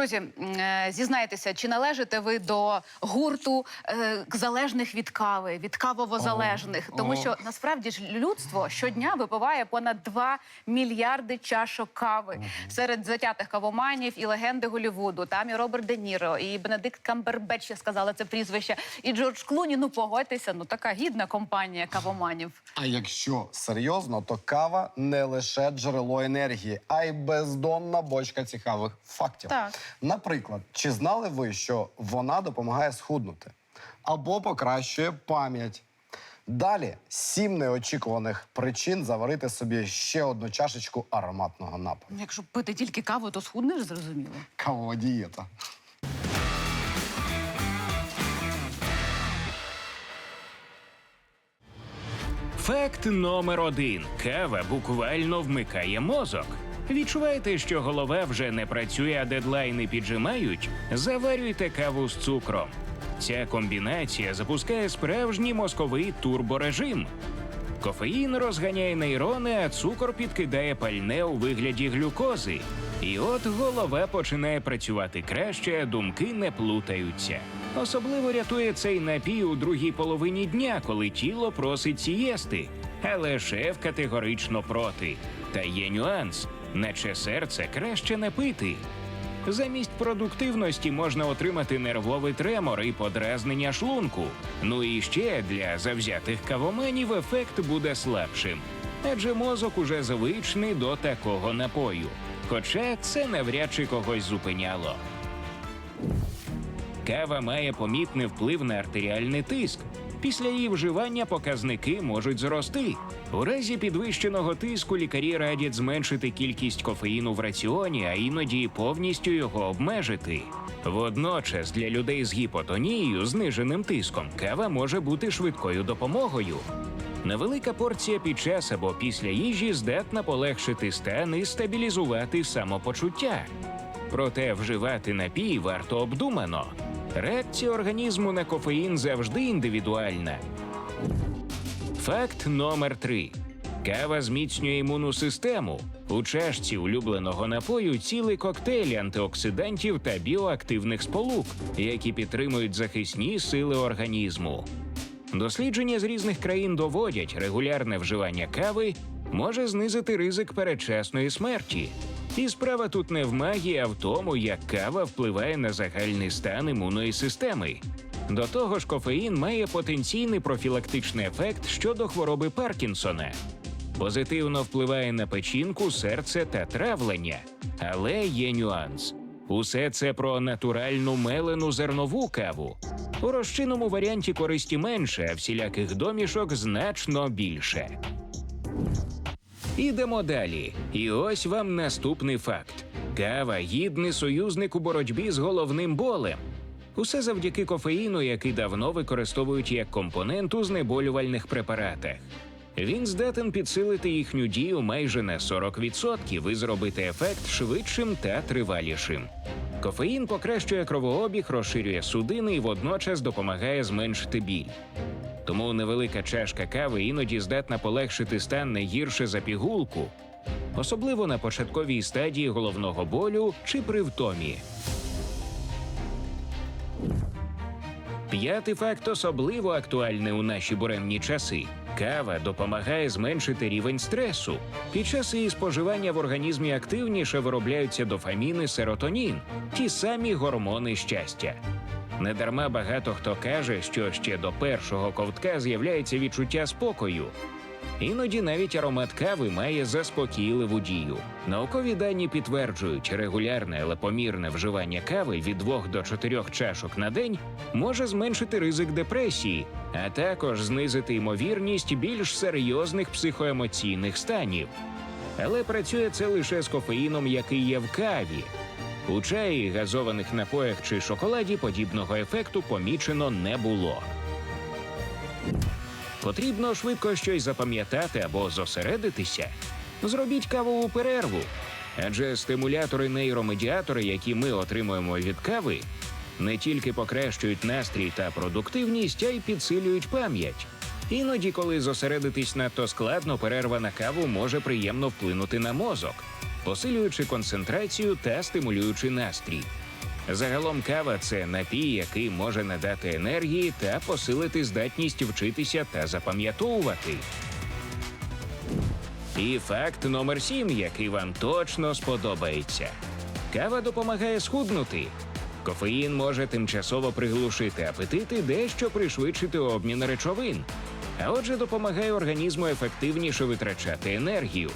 Друзі, е, зізнайтеся, чи належите ви до гурту е, залежних від кави, від кавово-залежних? Тому що насправді ж людство щодня випиває понад 2 мільярди чашок кави серед затятих кавоманів і легенди Голівуду. Там і Роберт Де Ніро, і Бенедикт Камбербетч, я сказала це прізвище, і Джордж Клуні. Ну погодьтеся, ну така гідна компанія кавоманів. А якщо серйозно, то кава не лише джерело енергії, а й бездонна бочка цікавих фактів. Так. Наприклад, чи знали ви, що вона допомагає схуднути або покращує пам'ять? Далі сім неочікуваних причин заварити собі ще одну чашечку ароматного напою. Якщо пити тільки каву, то схуднеш, зрозуміло. Кавова дієта. Факт номер один: кава буквально вмикає мозок. Відчуваєте, що голова вже не працює, а дедлайни піджимають? Заварюйте каву з цукром. Ця комбінація запускає справжній мозковий турборежим. Кофеїн розганяє нейрони, а цукор підкидає пальне у вигляді глюкози. І от голова починає працювати краще, думки не плутаються. Особливо рятує цей напій у другій половині дня, коли тіло просить сієсти. Але шеф категорично проти. Та є нюанс: наче серце краще не пити. Замість продуктивності можна отримати нервовий тремор і подразнення шлунку. Ну і ще для завзятих кавоменів ефект буде слабшим, адже мозок уже звичний до такого напою. Хоча це навряд чи когось зупиняло. Кава має помітний вплив на артеріальний тиск. Після її вживання показники можуть зрости. У разі підвищеного тиску лікарі радять зменшити кількість кофеїну в раціоні, а іноді повністю його обмежити. Водночас для людей з гіпотонією, зниженим тиском, кава може бути швидкою допомогою. Невелика порція під час або після їжі здатна полегшити стан і стабілізувати самопочуття. Проте вживати напій варто обдумано. Реакція організму на кофеїн завжди індивідуальна. Факт номер три: кава зміцнює імунну систему. У чашці улюбленого напою цілий коктейль антиоксидантів та біоактивних сполук, які підтримують захисні сили організму. Дослідження з різних країн доводять, регулярне вживання кави може знизити ризик передчасної смерті. І справа тут не в магії, а в тому, як кава впливає на загальний стан імунної системи. До того ж, кофеїн має потенційний профілактичний ефект щодо хвороби Паркінсона. Позитивно впливає на печінку, серце та травлення. Але є нюанс. Усе це про натуральну мелену зернову каву. У розчинному варіанті користі менше, а всіляких домішок значно більше. Ідемо далі. І ось вам наступний факт: кава гідний союзник у боротьбі з головним болем. Усе завдяки кофеїну, який давно використовують як компонент у знеболювальних препаратах. Він здатен підсилити їхню дію майже на 40% і зробити ефект швидшим та тривалішим. Кофеїн покращує кровообіг, розширює судини і водночас допомагає зменшити біль. Тому невелика чашка кави іноді здатна полегшити стан не гірше за пігулку, особливо на початковій стадії головного болю чи при втомі. П'ятий факт особливо актуальний у наші буремні часи. Кава допомагає зменшити рівень стресу. Під час її споживання в організмі активніше виробляються дофамін і серотонін, ті самі гормони щастя. Недарма багато хто каже, що ще до першого ковтка з'являється відчуття спокою. Іноді навіть аромат кави має заспокійливу дію. Наукові дані підтверджують, регулярне, але помірне вживання кави від 2 до 4 чашок на день може зменшити ризик депресії, а також знизити ймовірність більш серйозних психоемоційних станів. Але працює це лише з кофеїном, який є в каві. У чаї, газованих напоях чи шоколаді подібного ефекту помічено не було. Потрібно швидко щось запам'ятати або зосередитися. Зробіть кавову перерву. Адже стимулятори нейромедіатори, які ми отримуємо від кави, не тільки покращують настрій та продуктивність, а й підсилюють пам'ять. Іноді, коли зосередитись надто складно, перерва на каву може приємно вплинути на мозок, посилюючи концентрацію та стимулюючи настрій. Загалом кава це напій, який може надати енергії та посилити здатність вчитися та запам'ятовувати. І факт номер сім, який вам точно сподобається. Кава допомагає схуднути. Кофеїн може тимчасово приглушити апетит дещо пришвидшити обмін речовин. А отже, допомагає організму ефективніше витрачати енергію.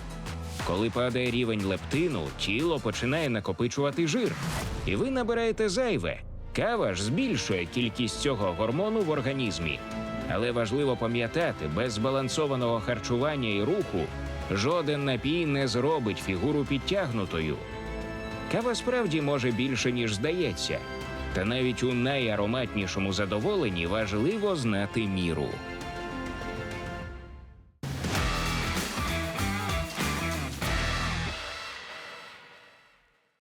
Коли падає рівень лептину, тіло починає накопичувати жир, і ви набираєте зайве. Кава ж збільшує кількість цього гормону в організмі. Але важливо пам'ятати, без збалансованого харчування і руху жоден напій не зробить фігуру підтягнутою. Кава справді може більше, ніж здається. Та навіть у найароматнішому задоволенні важливо знати міру.